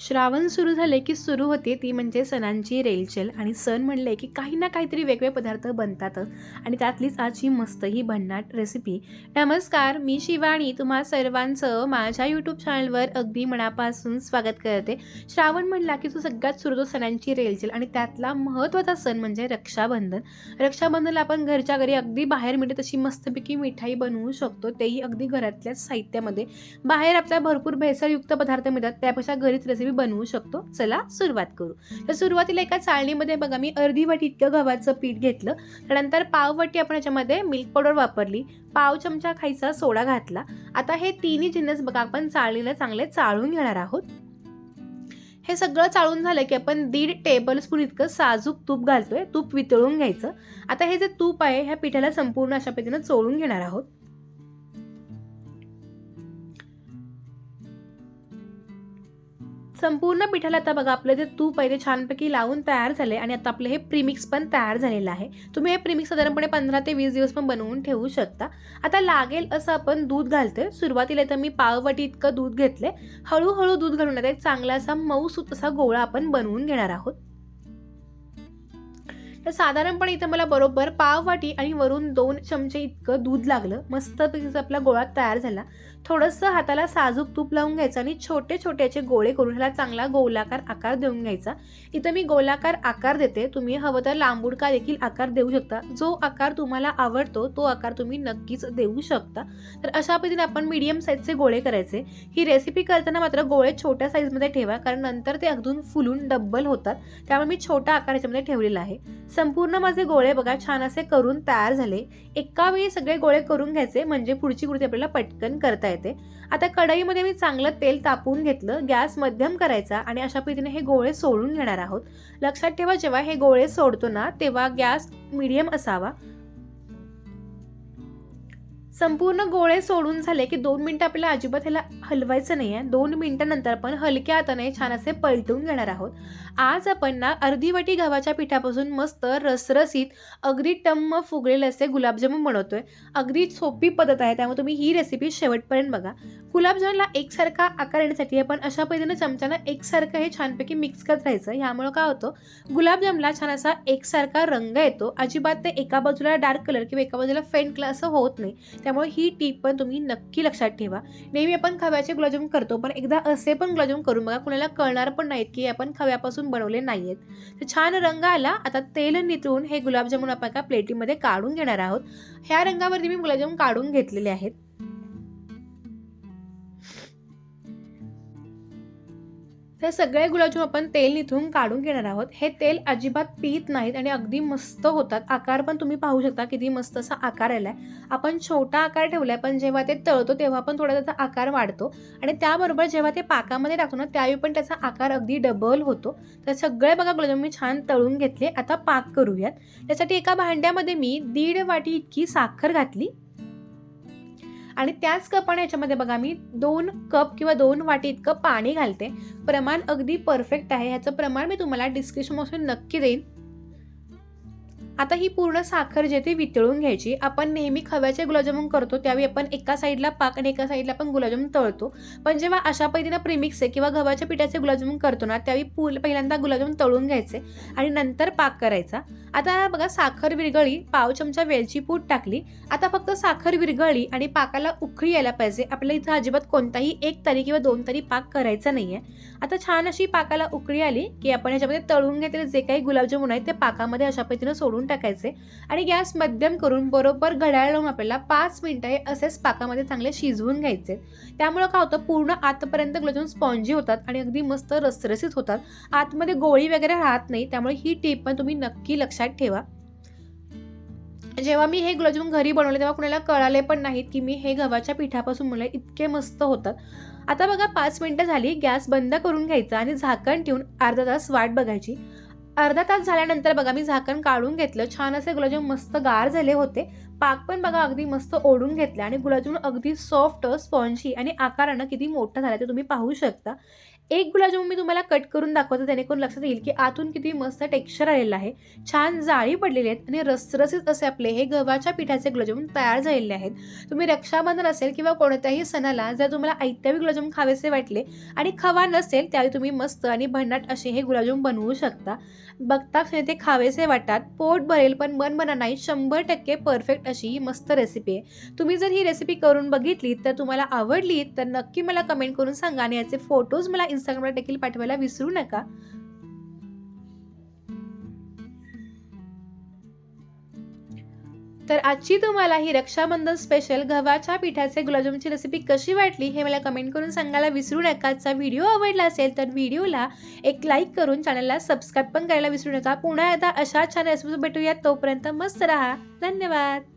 श्रावण सुरू झाले की सुरू होते ती म्हणजे सणांची रेलचेल आणि सण म्हणले की काही ना काहीतरी वेगळे पदार्थ बनतातच आणि त्यातलीच आज ही मस्त ही भन्नाट रेसिपी नमस्कार मी शिवानी तुम्हा सर्वांचं माझ्या यूट्यूब चॅनलवर अगदी मनापासून स्वागत करते. श्रावण म्हणला की तो सगळ्यात सुरू होतो सणांची रेलचेल आणि त्यातला महत्त्वाचा सण म्हणजे रक्षाबंधन. रक्षाबंधनला आपण घरच्या घरी अगदी बाहेर मिळते तशी मस्तपैकी मिठाई बनवू शकतो. तेही अगदी घरातल्याच साहित्यामध्ये. बाहेर आपल्या भरपूर भेसळयुक्त पदार्थ मिळतात. त्यापेक्षा घरीच रेसिपी बनवू शकतो. चला सुरुवात करू. तर सुरुवातीला एका चाळणीमध्ये बघा मी अर्धी वाटी इतकं गव्हाचं पीठ घेतलं. त्यानंतर पाव वाटी आपण याच्यामध्ये मिल्क पावडर वापरली. पाव चमचा खायचा सोडा घातला. आता हे तिन्ही जिन्नस बघा आपण चाळणीला चांगले चाळून घेणार आहोत. हे सगळं चाळून झालं की आपण दीड टेबल स्पून इतकं साजूक तूप घालतोय. तूप वितळून घ्यायचं. आता हे जे तूप आहे ह्या पिठाला संपूर्ण अशा पद्धतीनं चोळून घेणार आहोत. संपूर्ण पिठाला आता बघा आपलं जे तूप आहे ते छानपैकी लावून तयार झाले आणि आता आपलं हे प्रीमिक्स पण तयार झालेलं आहे. तुम्ही हे प्रीमिक्स साधारणपणे पंधरा ते वीस दिवस पण बनवून ठेवू शकता. आता लागेल असं आपण दूध घालते सुरुवातीला तर मी पाववाटी इतकं दूध घेतले हळूहळू दूध घालून आता एक चांगला असा मऊसूत असा गोळा आपण बनवून घेणार आहोत. तर साधारणपणे इथं मला बरोबर पाव वाटी आणि वरून दोन चमचे इतकं दूध लागलं. मस्तपैकी आपला गोळा तयार झाला. थोडंसं हाताला साजूक तूप लावून घ्यायचं आणि छोटे छोटे गोळे करून ह्याला चांगला गोलाकार आकार देऊन घ्यायचा. इथं मी गोलाकार आकार देते. तुम्ही हवं तर लांबुडका देखील आकार देऊ शकता. जो आकार तुम्हाला आवडतो तो आकार तुम्ही नक्कीच देऊ शकता. तर अशा पद्धतीने आपण मीडियम साईजचे गोळे करायचे. ही रेसिपी करताना मात्र गोळे छोट्या साईजमध्ये ठेवा. कारण नंतर ते अगदून फुलून डब्बल होतात. त्यामुळे मी छोटा आकार याच्यामध्ये ठेवलेला आहे. संपूर्ण माझे गोळे बघा छान असे करून तयार झाले. एका वेळी सगळे गोळे करून घ्यायचे म्हणजे पुढची कृती आपल्याला पटकन करता येते. आता कढईमध्ये मी चांगलं तेल तापवून घेतलं गॅस मध्यम करायचा आणि अशा पद्धतीने हे गोळे सोडून घेणार आहोत. लक्षात ठेवा जेव्हा हे गोळे सोडतो ना तेव्हा गॅस मिडियम असावा. संपूर्ण गोळे सोडून झाले की दोन मिनटं आपल्याला अजिबात ह्याला हलवायचं नाही आहे दोन मिनटानंतर आपण हलक्या हाताने छान असे पलटून घेणार आहोत. आज आपण ना अर्धी वाटी गव्हाच्या पिठापासून मस्त रसरसीत अगदी टम्म फुगलेले असे गुलाबजामुन बनवतोय. अगदी सोपी पद्धत आहे त्यामुळे तुम्ही ही रेसिपी शेवटपर्यंत बघा. गुलाबजामुनला एकसारखा आकार येण्यासाठी आपण अशा पद्धतीनं चमच्यानं एकसारखं हे छानपैकी मिक्स करत राहायचं. ह्यामुळं काय होतं? गुलाबजामला छान असा एकसारखा रंग येतो. अजिबात ते एका बाजूला डार्क कलर किंवा एका बाजूला फेंट कलर असं होत नाही. त्यामुळे ही टीप पण तुम्ही नक्की लक्षात ठेवा. नेहमी आपण खव्याचे गुलाबजाम करतो पण एकदा असे पण गुलाबजाम करून बघा कुणाला कळणार पण नाहीत की आपण खव्यापासून बनवले नाही आहेत तर छान रंग आला. आता तेल नितळून हे गुलाबजामुन आपण एका प्लेटीमध्ये काढून घेणार आहोत. ह्या रंगावरती मी गुलाबजाम काढून घेतलेले आहेत. तर सगळे गुलाबजाम आपण तेल निथून काढून घेणार आहोत. हे तेल अजिबात पीत नाहीत आणि अगदी मस्त होतात. आकार पण तुम्ही पाहू शकता किती मस्त असा आकार आलाय. आपण छोटा आकार ठेवलाय पण जेव्हा ते तळतो तेव्हा पण थोडा त्याचा आकार वाढतो. आणि त्याबरोबर जेव्हा ते पाकामध्ये टाकतो ना त्यावेळी पण त्याचा आकार अगदी डबल होतो. तर सगळे बघा गुलाबजाम मी छान तळून घेतले. आता पाक करूयात. त्यासाठी एका भांड्यामध्ये मी दीड वाटी इतकी साखर घातली. आणि त्याच कपाने याच्यामध्ये बघा मी दोन कप किंवा दोन वाटी इतकं पाणी घालते. प्रमाण अगदी परफेक्ट आहे. ह्याचं प्रमाण मी तुम्हाला डिस्क्रिप्शन बॉक्समध्ये नक्की देईन. आता ही पूर्ण साखर जे ते वितळून घ्यायची आपण नेहमी खव्याचे गुलाबजामुन करतो त्यावेळी आपण एका साईडला पाक आणि एका साईडला आपण गुलाबजामुन तळतो. पण जेव्हा अशा पद्धतीनं प्रिमिक्स आहे किंवा गव्हाच्या पिठाचे गुलाबजामुन करतो ना त्यावेळी पूल पहिल्यांदा गुलाबजामुन तळून घ्यायचे आणि नंतर पाक करायचा. आता बघा साखर विरघळी पाव चमचा वेलची पूड टाकली. आता फक्त साखर विरघळली आणि पाकाला उखळी यायला पाहिजे. आपल्याला इथं अजिबात कोणताही एक तरी किंवा दोन तरी पाक करायचा नाही आहे आता छान अशी पाकाला उकळी आली की आपण ह्याच्यामध्ये तळून घेतलेले जे काही गुलाबजामुन आहेत ते पाकामध्ये अशा पद्धतीनं सोडून टाकायचे आणि गॅस मध्यम करून बरोबर घड्याळ लावून आपल्याला पाच मिनिटं हे असेच पाकामध्ये चांगले शिजवून घ्यायचे. त्यामुळं काय होतं पूर्ण आतपर्यंत गुलाबजामुन स्पॉन्जी होतात आणि अगदी मस्त रसरसीत होतात. आतमध्ये गोळी वगैरे राहत नाही त्यामुळे ही टीप पण तुम्ही नक्की लक्षात ठेवा. जेव्हा मी हे गुलाबजामुन घरी बनवले तेव्हा कुणाला कळाले पण नाहीत की मी हे गव्हाच्या पिठापासून बनवले इतके मस्त होतात. आता बघा पाच मिनटं झाली गॅस बंद करून घ्यायचा आणि झाकण ठेवून अर्धा तास वाट बघायची. अर्धा तास झाल्यानंतर बघा मी झाकण काढून घेतलं. छान असे गुलाबजाम मस्त गार झाले होते. पाक पण बघा अगदी मस्त ओढून घेतलं आणि गुलाबजाम अगदी सॉफ्ट स्पॉन्जी आणि आकारानं किती मोठा झाला ते तुम्ही पाहू शकता. एक गुलाबजामुन मी तुम्हाला कट करून दाखवते जेणेकरून लक्षात येईल की आतून किती मस्त टेक्स्चर आलेलं आहे. छान जाळी पडलेली आहेत आणि रसरसीत असे आपले हे गव्हाच्या पिठाचे गुलाबजामुन तयार झालेले आहेत. तुम्ही रक्षाबंधन असेल किंवा कोणत्याही सणाला जर तुम्हाला ऐत्यावी गुलाबजामुन खावेसे वाटले आणि खवा नसेल त्यावेळी तुम्ही मस्त आणि भन्नाट असे हे गुलाबजामुन बनवू शकता. बघता क्षणी ते खावेसे वाटतात. पोट भरेल पण मन बना नाही. शंभर टक्के परफेक्ट अशी ही मस्त रेसिपी आहे. तुम्ही जर ही रेसिपी करून बघितली तर तुम्हाला आवडली तर नक्की मला कमेंट करून सांगा आणि याचे फोटोज मला इंस्टाग्रामला देखील पाठवायला विसरू नका. तर आजची तुम्हाला ही रक्षाबंधन स्पेशल गव्हाच्या पिठाचे गुलाबजामची रेसिपी कशी वाटली हे मला कमेंट करून सांगायला विसरू नका. आजचा व्हिडिओ आवडला असेल तर व्हिडिओला एक लाईक करून चॅनलला सबस्क्राईब पण करायला विसरू नका. पुन्हा एकदा अशा छान रेसिपी भेटूयात. तोपर्यंत मस्त राहा. धन्यवाद.